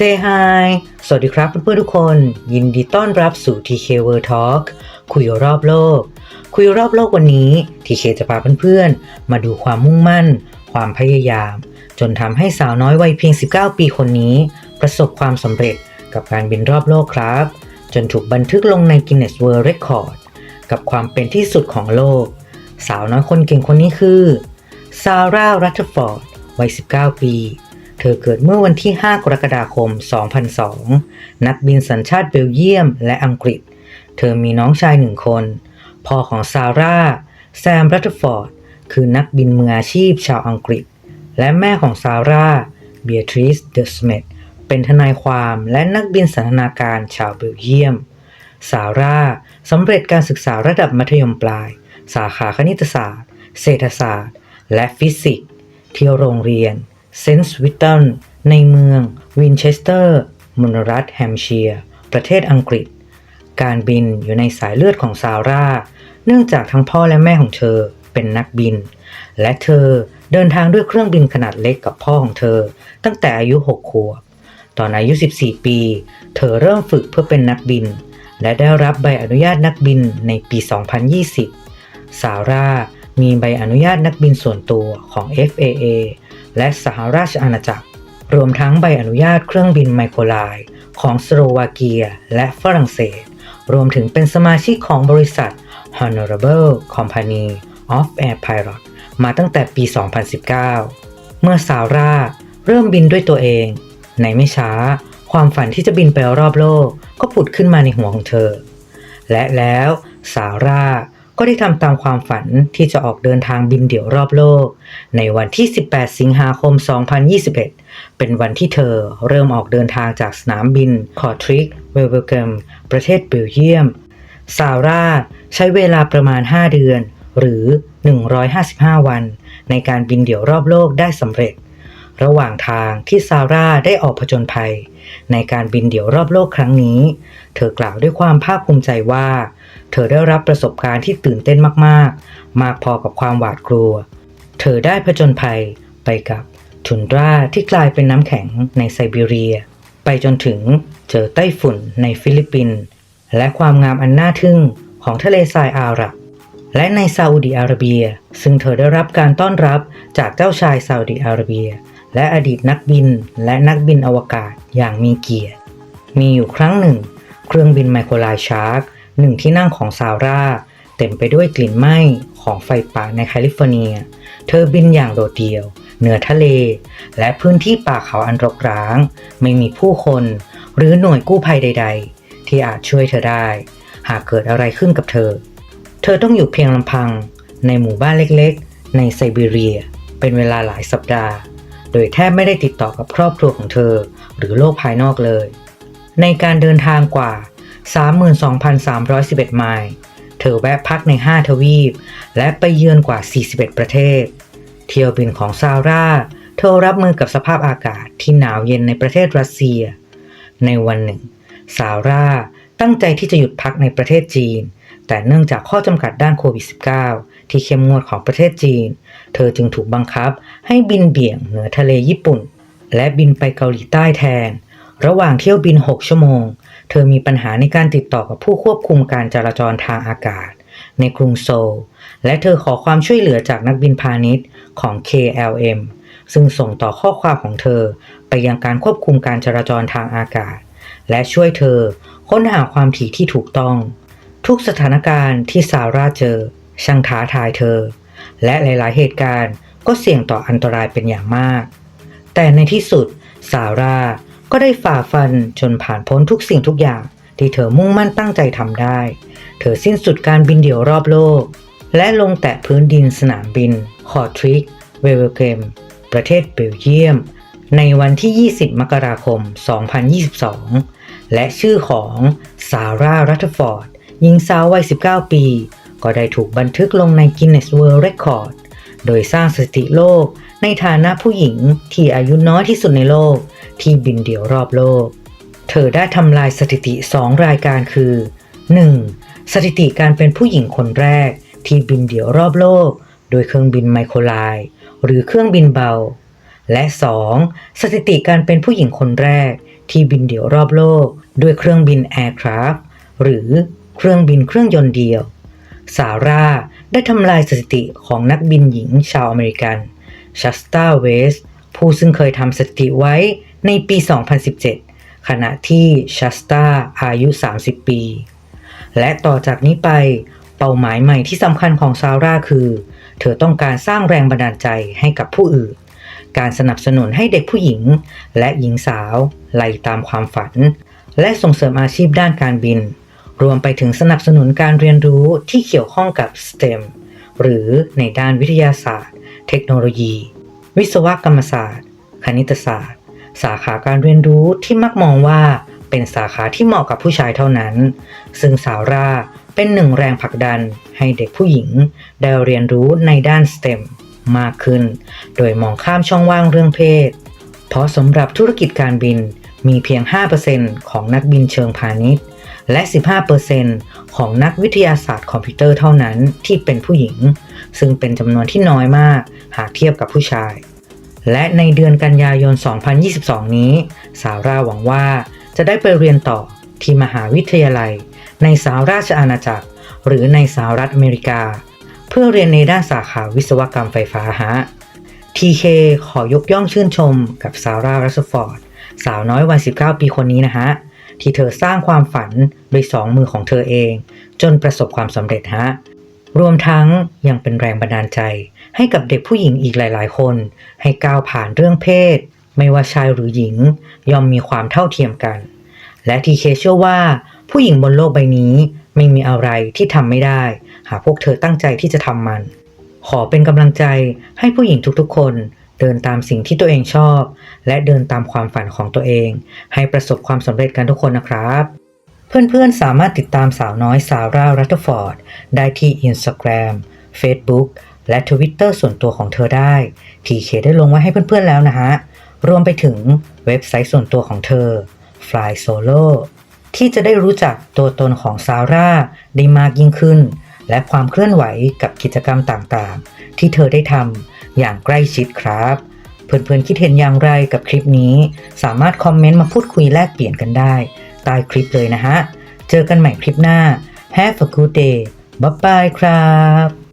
เซฮายสวัสดีครับเพื่อนๆทุกคน ยินดีต้อนรับสู่ TK World Talk คุยรอบโลก คุยรอบโลกวันนี้ TK จะพาเพื่อนๆ มาดูความมุ่งมั่น ความพยายาม จนทำให้สาวน้อยวัยเพียง 19 ปีคนนี้ ประสบความสำเร็จกับการบินรอบโลกครับ จนถูกบันทึกลงใน Guinness World Record กับความเป็นที่สุดของโลก สาวน้อยคนเก่งคนนี้คือซาร่ารัตฟอร์ดวัย 19 ปี เธอเกิดเมื่อวันที่ 5 กรกฎาคม 2002 นักบินสัญชาติเบลเยียมและอังกฤษ เธอมีน้องชายหนึ่งคน พ่อของซาร่า แซมรัตฟอร์ด คือนักบินมืออาชีพชาวอังกฤษ และแม่ของซาร่า เบียทริส เดอะสเมธเป็นทนายความและนักบินสันทนาการชาวเบลเยียม ซาร่าสำเร็จการศึกษาระดับมัธยมปลาย สาขาคณิตศาสตร์ เศรษฐศาสตร์ และฟิสิกส์ที่โรงเรียน เซนต์วิตตันในเมืองวินเชสเตอร์มณรัฐแฮมเชียร์ ประเทศอังกฤษ การบินอยู่ในสายเลือดของซาร่า เนื่องจากทั้งพ่อและแม่ของเธอเป็นนักบิน และเธอเดินทางด้วยเครื่องบินขนาดเล็กกับพ่อของเธอ ตั้งแต่อายุ 6 ขวบ ตอนอายุ 14 ปี เธอเริ่มฝึกเพื่อเป็นนักบิน และได้รับใบอนุญาตนักบินในปี 2020 ซาร่ามีใบอนุญาตนักบินส่วนตัวของ FAA และสหราชอาณาจักร รวมทั้งใบอนุญาตเครื่องบินไมโครไลน์ของสโลวาเกีย และฝรั่งเศส รวมถึงเป็นสมาชิกของบริษัท Honorable Company of Air Pilot มาตั้งแต่ปี 2019 เมื่อซาร่าเริ่มบินด้วยตัวเอง ในไม่ช้า ความฝันที่จะบินไปรอบโลกก็ผุดขึ้นมาในหัวของเธอ และแล้วซาร่า ก็ได้ทำตามความฝันที่จะออกเดินทางบินเดี่ยวรอบโลก ในวันที่ 18 สิงหาคม 2021 เป็นวันที่เธอเริ่มออกเดินทางจากสนามบินคอทริกเวลเวลเกมประเทศเบลเยียมซาร่าใช้เวลาประมาณ 5 เดือน หรือ 155 วัน ในการบินเดี่ยวรอบโลกได้สำเร็จ ระหว่างทางที่ซาร่าได้ออกผจญภัย ในการบินเดี่ยวรอบโลกครั้งนี้ เธอกล่าวด้วยความภาคภูมิใจว่า เธอได้รับประสบการณ์ที่ตื่นเต้นมากๆ มากพอกับความหวาดกลัว เธอได้ผจญภัยไปกับทุนดราที่กลายเป็นน้ำแข็งในไซบีเรีย ไปจนถึงเจอไต้ฝุ่นในฟิลิปปินส์และความงามอันน่าทึ่งของทะเลทรายอาหรับ และในซาอุดิอาระเบีย ซึ่งเธอได้รับการต้อนรับจากเจ้าชายซาอุดิอาระเบีย และอดีตนักบินและนักบินอวกาศอย่างมีเกียรติ มีอยู่ครั้งหนึ่ง เครื่องบินไมโครไลชาร์ก หนึ่งที่นั่งของซาร่าเต็มไปด้วยกลิ่นไหม้ของไฟป่าในแคลิฟอร์เนีย เธอบินอย่างโดดเดี่ยว เหนือทะเล และพื้นที่ป่าเขาอันรกร้าง ไม่มีผู้คน หรือหน่วยกู้ภัยใด ๆ ที่อาจช่วยเธอได้ หากเกิดอะไรขึ้นกับเธอ เธอต้องอยู่เพียงลำพัง ในหมู่บ้านเล็กๆ ในไซบีเรีย เป็นเวลาหลายสัปดาห์ โดยแทบไม่ได้ติดต่อกับครอบครัวของเธอ หรือโลกภายนอกเลย ในการเดินทางกว่า 32,311 ไมล์ เธอแวะพักใน 5 ทวีป และไปเยือนกว่า 41 ประเทศ เที่ยวบินของซาร่า เธอรับมือกับสภาพอากาศที่หนาวเย็นในประเทศรัสเซีย ในวันหนึ่ง ซาร่าตั้งใจที่จะหยุดพักในประเทศจีน แต่เนื่องจากข้อจำกัดด้านโควิด -19 ที่เข้มงวดของประเทศจีน เธอจึงถูกบังคับให้บินเบี่ยงเหนือทะเลญี่ปุ่น และบินไปเกาหลีใต้แทน ระหว่างเที่ยวบิน 6 ชั่วโมง เธอมีปัญหาในการติดต่อกับผู้ควบคุมการจราจรทางอากาศ ในกรุงโซล และเธอขอความช่วยเหลือจากนักบินพาณิชย์ของ KLM ซึ่งส่งต่อข้อความของเธอไปยังการควบคุมการจราจรทางอากาศ และช่วยเธอค้นหาความถี่ที่ถูกต้อง ทุกสถานการณ์ที่ซาร่าเจอ ช่างท้าทายเธอ และหลาย ๆ เหตุการณ์ก็เสี่ยงต่ออันตรายเป็นอย่างมาก แต่ในที่สุดซาร่า ก็ได้ฝ่าฟันจนผ่านพ้นทุกสิ่งทุกอย่างที่เธอมุ่งมั่นตั้งใจทำได้ เธอสิ้นสุดการบินเดี่ยวรอบโลก และลงแตะพื้นดินสนามบินคอทริก เวลเกม ประเทศเบลเยียม ในวันที่ 20 มกราคม 2022 และชื่อของซาร่ารัตฟอร์ดหญิงสาววัย 19 ปี ก็ได้ถูกบันทึกลงใน Guinness World Record โดยสร้างสถิติโลก ในฐานะผู้หญิงที่อายุน้อยที่สุดในโลก ที่บินเดี่ยวรอบโลก เธอได้ทำลายสถิติ 2 รายการคือ 1. สถิติการเป็นผู้หญิงคนแรก ที่บินเดี่ยวรอบโลก โดยเครื่องบินไมโครไลน์หรือเครื่องบินเบา และ 2. สถิติการเป็นผู้หญิงคนแรก ที่บินเดี่ยวรอบโลก ด้วยเครื่องบิน Aircraft หรือเครื่องบินเครื่องยนต์เดียว ซาร่า ได้ทำลายสถิติของนักบินหญิงชาวอเมริกันชัสตาเวสผู้ซึ่งเคยทำสถิติไว้ในปี 2017 ขณะที่ชัสตาอายุ 30 ปี และต่อจากนี้ไปเป้าหมายใหม่ที่สำคัญของซาร่าคือ เธอต้องการสร้างแรงบันดาลใจให้กับผู้อื่น การสนับสนุนให้เด็กผู้หญิง และหญิงสาวไล่ตามความฝัน และส่งเสริมอาชีพด้านการบิน รวมไปถึงสนับสนุนการเรียนรู้ที่เกี่ยวข้องกับ STEM หรือในด้านวิทยาศาสตร์ เทคโนโลยี วิศวกรรมศาสตร์ คณิตศาสตร์ สาขาการเรียนรู้ที่มักมองว่าเป็นสาขาที่เหมาะกับผู้ชายเท่านั้น ซึ่งสาวราเป็นหนึ่งแรงผลักดันให้เด็กผู้หญิง ได้เรียนรู้ในด้าน STEM มากขึ้น โดยมองข้ามช่องว่างเรื่องเพศ เพราะสำหรับธุรกิจการบิน มีเพียง 5%ของนักบินเชิงพาณิชย์ และ 15%ของนักวิทยาศาสตร์คอมพิวเตอร์เท่านั้นที่เป็นผู้หญิง ซึ่งเป็นจำนวนที่น้อยมากหากเทียบกับผู้ชาย และในเดือนกันยายน 2022 นี้ สาวราหวังว่าจะได้ไปเรียนต่อที่มหาวิทยาลัย ในสหราชอาณาจักร หรือในสหรัฐอเมริกา เพื่อเรียนในด้านสาขาวิศวกรรมไฟฟ้าฮะ TK ขอยกย่องชื่นชมกับซาร่ารัสฟอร์ด สาวน้อยวัย 19 ปีคนนี้นะฮะ ที่เธอสร้างความฝันด้วยสองมือของเธอเอง จนประสบความสำเร็จฮะ รวมทั้งยังเป็นแรงบันดาลใจ ให้กับเด็กผู้หญิงอีกหลาย ๆ คน ให้ก้าวผ่านเรื่องเพศ ไม่ว่าชายหรือหญิง ย่อมมีความเท่าเทียมกัน และทีเคเชื่อว่าผู้หญิงบนโลกใบนี้ไม่มีอะไรที่ทำไม่ได้ หากพวกเธอตั้งใจที่จะทำมัน ขอเป็นกำลังใจให้ผู้หญิงทุกๆ คน เดินตามสิ่งที่ตัวเองชอบ และเดินตามความฝันของตัวเอง ให้ประสบความสำเร็จกันทุกคนนะครับ เพื่อนๆสามารถติดตามสาวน้อยซาร่ารัตเตอร์ฟอร์ดได้ที่ Instagram Facebook และ Twitter ส่วนตัวของเธอได้ TK ได้ลงไว้ให้เพื่อนๆแล้วนะฮะ รวมไปถึงเว็บไซต์ส่วนตัวของเธอ Fly Solo ที่จะได้รู้จักตัวตนของซาร่าได้มากยิ่งขึ้น และความเคลื่อนไหวกับกิจกรรมต่างๆ ที่เธอได้ทำ อย่างใกล้ชิดครับ เพื่อนๆคิดเห็นอย่างไรกับคลิปนี้ สามารถคอมเมนต์มาพูดคุยแลกเปลี่ยนกันได้ใต้คลิปเลยนะฮะ เจอกันใหม่คลิปหน้า Have a good day บ๊ายบายครับ